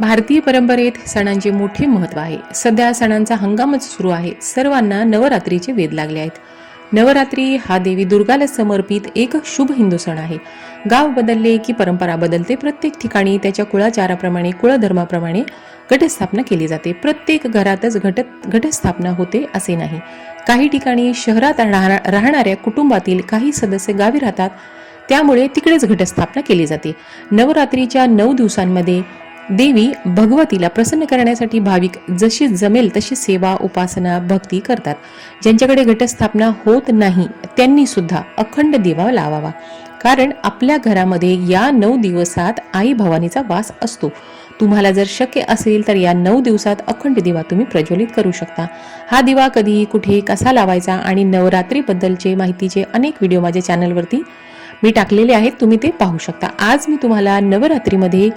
भारतीय परंपरेत सणांचे मोठे महत्त्व आहे. सध्या सणांचा हंगामच सुरू आहे. सर्वांना नवरात्रीचे वेध लागले आहेत. नवरात्री हा देवी दुर्गाला समर्पित एक शुभ हिंदू सण आहे. गाव बदलले की परंपरा बदलते. प्रत्येक ठिकाणी त्याच्या कुळाचाराप्रमाणे कुळधर्माप्रमाणे घटस्थापना केली जाते. प्रत्येक घरातच घट घटस्थापना होते असे नाही. काही ठिकाणी शहरात राहणा- राहणाऱ्या कुटुंबातील काही सदस्य गावी राहतात. त्यामुळे तिकडेच घटस्थापना केली जाते. नवरात्रीच्या नऊ दिवसांमध्ये देवी भगवतीला प्रसन्न करण्यासाठी भाविक जशी जमेल तशी सेवा उपासना भक्ती करतात. ज्यांच्याकडे घटस्थापना होत नाही त्यांनी सुद्धा अखंड दिवा लावावा. कारण आपल्या घरामध्ये या नऊ दिवसात आई भवानीचा वास असतो. तुम्हाला जर शक्य असेल तर या नऊ दिवसात अखंड दिवा तुम्ही प्रज्वलित करू शकता. हा दिवा कधी कुठे कसा लावायचा आणि नवरात्रीबद्दलचे माहितीचे अनेक व्हिडिओ माझ्या चॅनलवरती मी टाकलेले आहेत तुम्ही ते पाहू शकता. आज मी तुम्हाला नवरात्रीमध्ये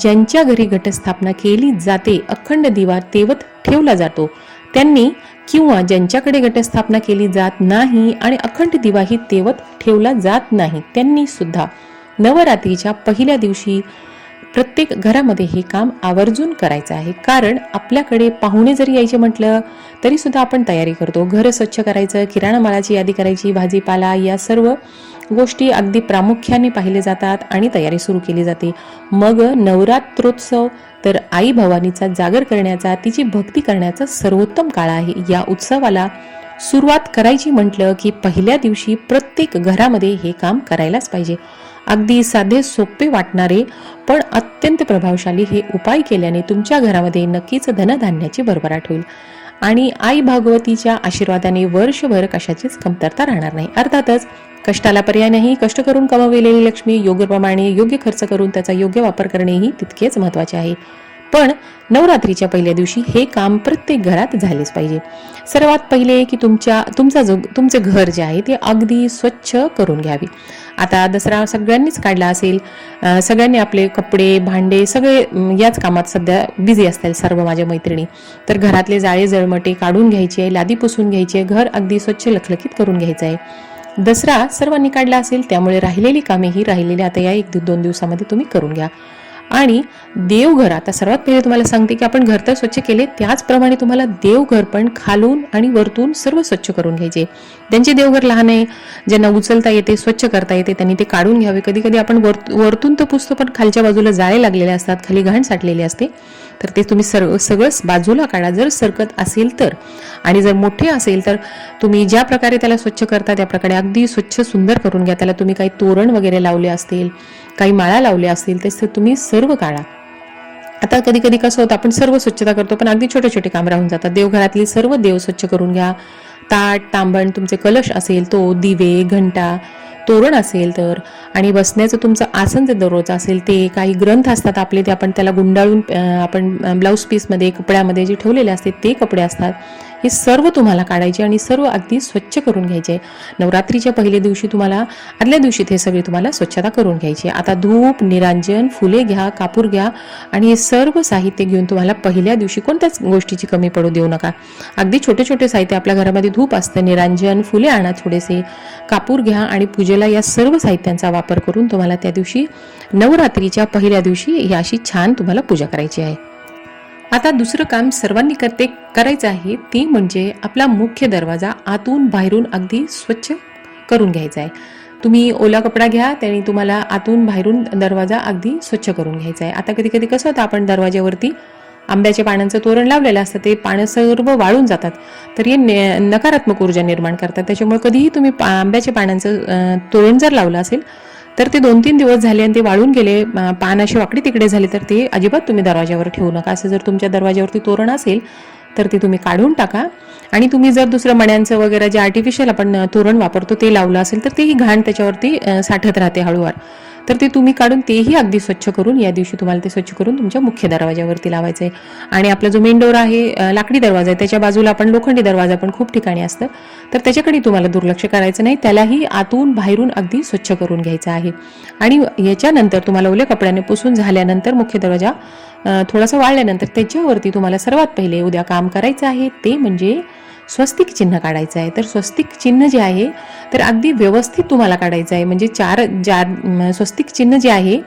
ज्यांच्या घरी घटस्थापना केली जाते अखंड दिवा तेवत ठेवला जातो. त्यांनी किंवा ज्यांच्याकडे घटस्थापना केली जात नाही आणि अखंड दिवाही तेवत ठेवला जात नाही त्यांनी सुद्धा नवरात्रीच्या पहिल्या दिवशी प्रत्येक घरामध्ये हे काम आवर्जून करायचं आहे. कारण आपल्याकडे पाहुणे जरी यायचे म्हटलं तरीसुद्धा आपण तयारी करतो. घर स्वच्छ करायचं किराणा मालाची यादी करायची भाजीपाला या सर्व गोष्टी अगदी प्रामुख्याने पाहिले जातात आणि तयारी सुरू केली जाते. मग नवरात्रोत्सव तर आई भवानीचा जागर करण्याचा तिची भक्ती करण्याचा सर्वोत्तम काळ आहे. या उत्सवाला सुरुवात करायची म्हटलं की पहिल्या दिवशी प्रत्येक घरामध्ये हे काम करायलाच पाहिजे. अगदी साधे सोपे वाटणारे पण अत्यंत प्रभावशाली हे उपाय केल्याने तुमच्या घरामध्ये नक्कीच धनधान्याची भरभराट होईल. आणि आई भागवतीच्या आशीर्वादाने वर्षभर कशाचीच कमतरता राहणार नाही. अर्थातच कष्टाला पर्याय नाही कष्ट करून कमवलेली लक्ष्मी योग्यप्रमाणे योग्य खर्च करून त्याचा योग्य वापर करणेही तितकेच महत्त्वाचे आहे. पण नवरात्रीच्या पहिल्या दिवशी हे काम प्रत्येक घरात झालेच पाहिजे. सर्वात पहिले की तुमच्या तुमचा जो तुमचे घर जे आहे ते अगदी स्वच्छ करून घ्यावे. आता दसरा सगळ्यांनीच काढला असेल सगळ्यांनी आपले कपडे भांडे सगळे याच कामात सध्या बिझी असतील सर्व माझ्या मैत्रिणी. तर घरातले जाळे जळमटे काढून घ्यायचे लादी पुसून घ्यायचे घर अगदी स्वच्छ लखलखीत करून घ्यायचं आहे. दसरा सर्वांनी काढला असेल त्यामुळे राहिलेली कामे ही राहिलेली आता या एक दोन दिवसामध्ये तुम्ही करून घ्या. आणि देवघर आता सर्वात पहिले तुम्हाला सांगते की आपण घर तर स्वच्छ केले त्याचप्रमाणे तुम्हाला देवघर पण खालून आणि वरतून सर्व स्वच्छ करून घ्यायचे. त्यांचे देवघर लहान आहे ज्यांना उचलता येते स्वच्छ करता येते त्यांनी ते काढून घ्यावे. कधी कधी आपण वर वरतून तर पुसतो पण खालच्या बाजूला जाळे लागलेले असतात खाली घाण साठलेली असते. तर ते तुम्ही सर्व सगळंच बाजूला काढा. जर सरकत असेल तर. आणि जर मोठे असेल तर तुम्ही ज्या प्रकारे त्याला स्वच्छ करता त्या प्रकारे अगदी स्वच्छ सुंदर करून घ्या. त्याला तुम्ही काही तोरण वगैरे लावले असतील काही माळा लावल्या असतील ते तुम्ही सर्व काढा. आता कधी कधी कसं होतं आपण सर्व स्वच्छता करतो पण अगदी छोटे छोटे काम राहून जातात. देवघरातली सर्व देव स्वच्छ करून घ्या. ताट तांबण तुमचे कलश असेल तो दिवे घंटा तोरण असेल तर आणि बसण्याचं तुमचं आसन जे दररोज असेल ते काही ग्रंथ असतात आपले ते आपण त्याला गुंडाळून आपण ब्लाऊज पीसमध्ये कपड्यामध्ये जे ठेवलेले असते ते कपडे असतात. हे सर्व तुम्हाला काढायचे आणि सर्व अगदी स्वच्छ करून घ्यायचे. नवरात्रीच्या पहिल्या दिवशी तुम्हाला आदल्या दिवशी हे सगळे तुम्हाला स्वच्छता करून घ्यायची. आता धूप निरांजन फुले घ्या कापूर घ्या आणि हे सर्व साहित्य घेऊन तुम्हाला पहिल्या दिवशी कोणत्याच गोष्टीची कमी पडू देऊ नका. अगदी छोटे छोटे साहित्य आपल्या घरामध्ये धूप असतं निरांजन फुले आणा थोडेसे कापूर घ्या आणि पूजेला या सर्व साहित्यांचा वापर करून तुम्हाला त्या दिवशी नवरात्रीच्या पहिल्या दिवशी ही अशी छान तुम्हाला पूजा करायची आहे. आता दुसरं काम सर्वांनी करते करायचं आहे ते म्हणजे आपला मुख्य दरवाजा आतून बाहेरून अगदी स्वच्छ करून घ्यायचा आहे. तुम्ही ओला कपडा घ्या त्याने तुम्हाला आतून बाहेरून दरवाजा अगदी स्वच्छ करून घ्यायचा आहे. आता कधी कधी कसं होतं आपण दरवाज्यावरती आंब्याच्या पानांचं तोरण लावलेलं असतं ते पानं सर्व वाळून जातात. तर हे नकारात्मक ऊर्जा निर्माण करतात. त्याच्यामुळे कधीही तुम्ही पा आंब्याच्या पानांचं तोरण जर लावलं असेल तर ते दोन तीन दिवस झाले आणि ते वाळून गेले. पान अशी वाकडी तिकडे झाले तर ते अजिबात तुम्ही दरवाज्यावर ठेवू नका. असं जर तुमच्या दरवाज्यावरती तोरण असेल तर ते तुम्ही काढून टाका. आणि तुम्ही जर दुसरं मण्यांचं वगैरे जे आर्टिफिशियल आपण तोरण वापरतो ते लावलं असेल तर तेही घाण त्याच्यावरती साठत राहते हळूवार. तर ते तुम्ही काढून तेही अगदी स्वच्छ करून या दिवशी तुम्हाला ते स्वच्छ करून तुमच्या मुख्य दरवाजावरती लावायचं आहे आणि आपला जो मेन डोर आहे लाकडी दरवाजा आहे त्याच्या बाजूला आपण लोखंडी दरवाजा पण खूप ठिकाणी असतं. तर त्याच्याकडे तुम्हाला दुर्लक्ष करायचं नाही त्यालाही आतून बाहेरून अगदी स्वच्छ करून घ्यायचं आहे. आणि याच्यानंतर तुम्हाला ओल्या कपड्याने पुसून झाल्यानंतर मुख्य दरवाजा थोडासा वाळल्यानंतर त्याच्यावरती तुम्हाला सर्वात पहिले उद्या काम करायचं आहे ते म्हणजे स्वस्तिक चिन्ह काढायचं आहे तर स्वस्तिक चिन्ह जे आहे तर अगदी व्यवस्थित तुम्हाला काढायचं आहे म्हणजे चार चार स्वस्तिक चिन्ह जे आहे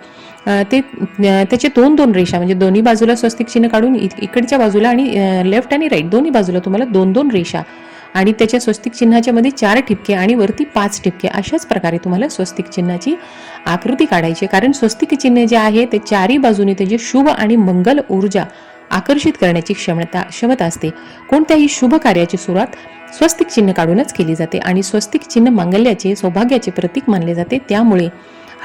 ते त्याचे दोन दोन रेषा म्हणजे दोन्ही बाजूला स्वस्तिक चिन्ह काढून इ- इकडच्या बाजूला आणि लेफ्ट आणि राईट दोन्ही बाजूला तुम्हाला दोन दोन रेषा आणि त्याच्या स्वस्तिक चिन्हाच्या मध्ये चार ठिपके आणि वरती पाच ठिपके अशाच प्रकारे तुम्हाला स्वस्तिक चिन्हाची आकृती काढायची आहे. कारण स्वस्तिक चिन्ह जे आहे ते चारही बाजूने त्याचे शुभ आणि मंगल ऊर्जा आकर्षित करण्याची क्षमता क्षमता असते. कोणत्याही शुभ कार्याची सुरुवात स्वस्तिक चिन्ह काढूनच केली जाते आणि स्वस्तिक चिन्ह मांगल्याचे सौभाग्याचे प्रतीक मानले जाते. त्यामुळे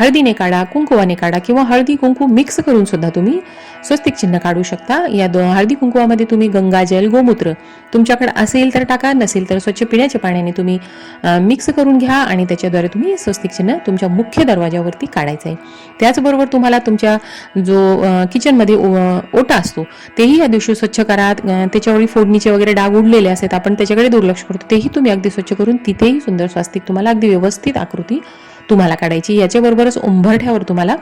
हळदीने काढा कुंकुवाने काढा किंवा हळदी कुंकू मिक्स करून सुद्धा तुम्ही स्वस्तिक चिन्ह काढू शकता. या दो हळदी कुंकुवामध्ये तुम्ही गंगाजल गोमूत्र तुमच्याकडे असेल तर टाका नसेल तर स्वच्छ पिण्याच्या पाण्याने तुम्ही मिक्स करून घ्या आणि त्याच्याद्वारे तुम्ही स्वस्तिक चिन्ह तुमच्या मुख्य दरवाजावरती काढायचं आहे. त्याचबरोबर तुम्हाला तुमच्या जो किचनमध्ये ओ- ओटा असतो तेही या दिवशी स्वच्छ करा. अ, त्याच्यावर फोडणीचे वगैरे डाग उडलेले असतात आपण त्याच्याकडे दुर्लक्ष करतो तेही तुम्ही अगदी स्वच्छ करून तिथेही सुंदर स्वास्तिक तुम्हाला अगदी व्यवस्थित आकृती तुम्हाला काढायची. याच्याबरोबरच उंबरठ्यावर तुम्हाला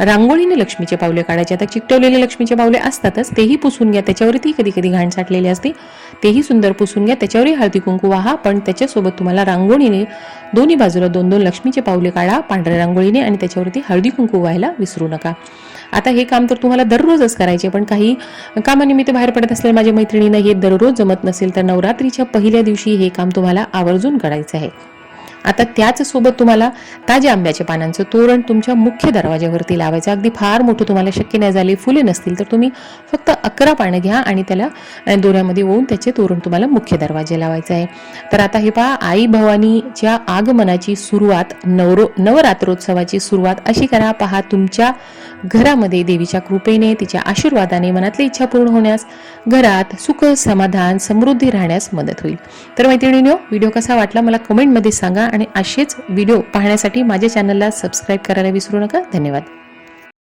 रांगोळीने लक्ष्मीचे पावले काढायचे. आता चिकटवलेले लक्ष्मीचे पावले असतातच तेही पुसून घ्या. त्याच्यावरती कधी कधी घाण साठलेली असते. तेही सुंदर पुसून घ्या. त्याच्यावरही हळदी कुंकू वाहा पण त्याच्यासोबत तुम्हाला रांगोळीने दोन्ही बाजूला दोन दोन लक्ष्मीचे पावले काढा पांढऱ्या रांगोळीने आणि त्याच्यावरती हळदी कुंकू व्हायला विसरू नका. आता हे काम तर तुम्हाला दररोजच करायचे पण काही कामानिमित्त बाहेर पडत असलेल्या माझ्या मैत्रिणींना हे दररोज जमत नसेल तर नवरात्रीच्या पहिल्या दिवशी हे काम तुम्हाला आवर्जून करायचं आहे. आता त्याच सोबत तुम्हाला ताज्या आंब्याच्या पानांचं तोरण तुमच्या मुख्य दरवाज्यावरती लावायचं. अगदी फार मोठं तुम्हाला शक्य नाही झाले. फुले नसतील तर तुम्ही फक्त अकरा पानं घ्या आणि त्याला दोऱ्यामध्ये ओवून त्याचे तोरण तुम्हाला मुख्य दरवाजे लावायचं आहे. तर आता हे पहा आई भवानीच्या आगमनाची सुरुवात नवरो नवरात्रोत्सवाची सुरुवात अशी करा. पहा तुमच्या घरामध्ये देवीच्या कृपेने तिच्या आशीर्वादाने मनातली इच्छा पूर्ण होण्यास घरात सुख समाधान समृद्धी राहण्यास मदत होईल. तर मैत्रिणींनो व्हिडिओ कसा वाटला मला कमेंटमध्ये सांगा आणि असेच व्हिडिओ पाहण्यासाठी माझ्या चॅनलला सबस्क्राईब करायला विसरू नका. धन्यवाद.